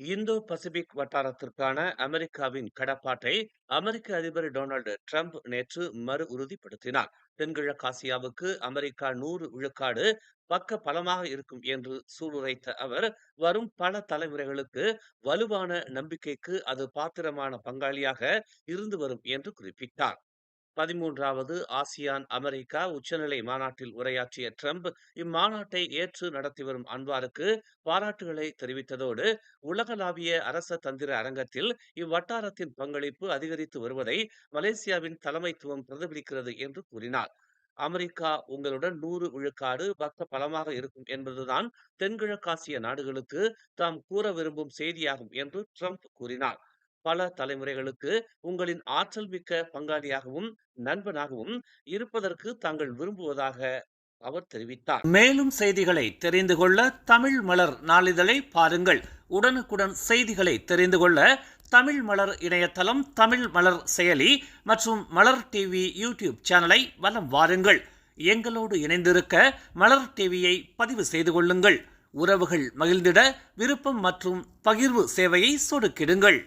Indo Pacific வட்டாரத்திற்கான அமெரிக்காவின் கடப்பாட்டை அமெரிக்க அதிபர் Donald Trump நேற்று மறு உறுதிப்படுத்தினார் தென்கிழக்காசியாவுக்கு அமெரிக்கா நூறு விழுக்காடு பக்க பலமாக இருக்கும் என்று சூளுரைத்த அவர் வரும் பல தலைமுறைகளுக்கு வலுவான நம்பிக்கைக்கு அது பாத்திரமான பங்காளியாக இருந்து வரும் என்று குறிப்பிட்டார். பதிமூன்றாவது ஆசியான் அமெரிக்கா உச்சநிலை மாநாட்டில் உரையாற்றிய ட்ரம்ப் இம்மாநாட்டை ஏற்று நடத்தி வரும் அன்வாருக்கு பாராட்டுகளை தெரிவித்ததோடு உலகளாவிய அரச தந்திர அரங்கத்தில் இவ்வட்டாரத்தின் பங்களிப்பு அதிகரித்து வருவதை மலேசியாவின் தலைமைத்துவம் பிரதிபலிக்கிறது என்று கூறினார். அமெரிக்கா உங்களுடன் நூறு விழுக்காடு பக்த பலமாக இருக்கும் என்பதுதான் தென்கிழக்காசிய நாடுகளுக்கு தாம் கூற விரும்பும் செய்தியாகும் என்று ட்ரம்ப் கூறினார். பல தலைமுறைகளுக்கு உங்களின் ஆற்றல் மிக்க பங்காளியாகவும் நண்பனாகவும் இருப்பதற்கு தாங்கள் விரும்புவதாக அவர் தெரிவித்தார். மேலும் செய்திகளை தெரிந்து கொள்ள தமிழ் மலர் நாளிதழை பாருங்கள். உடனுக்குடன் செய்திகளை தெரிந்து கொள்ள தமிழ் மலர் இணையதளம் தமிழ் மலர் செயலி மற்றும் மலர் டிவி யூடியூப் சேனலை வலம் வாருங்கள். எங்களோடு இணைந்திருக்க மலர் டிவியை பதிவு செய்து கொள்ளுங்கள். உறவுகள் மகிழ்ந்திட விருப்பம் மற்றும் பகிர்வு சேவையை சொடுக்கிடுங்கள்.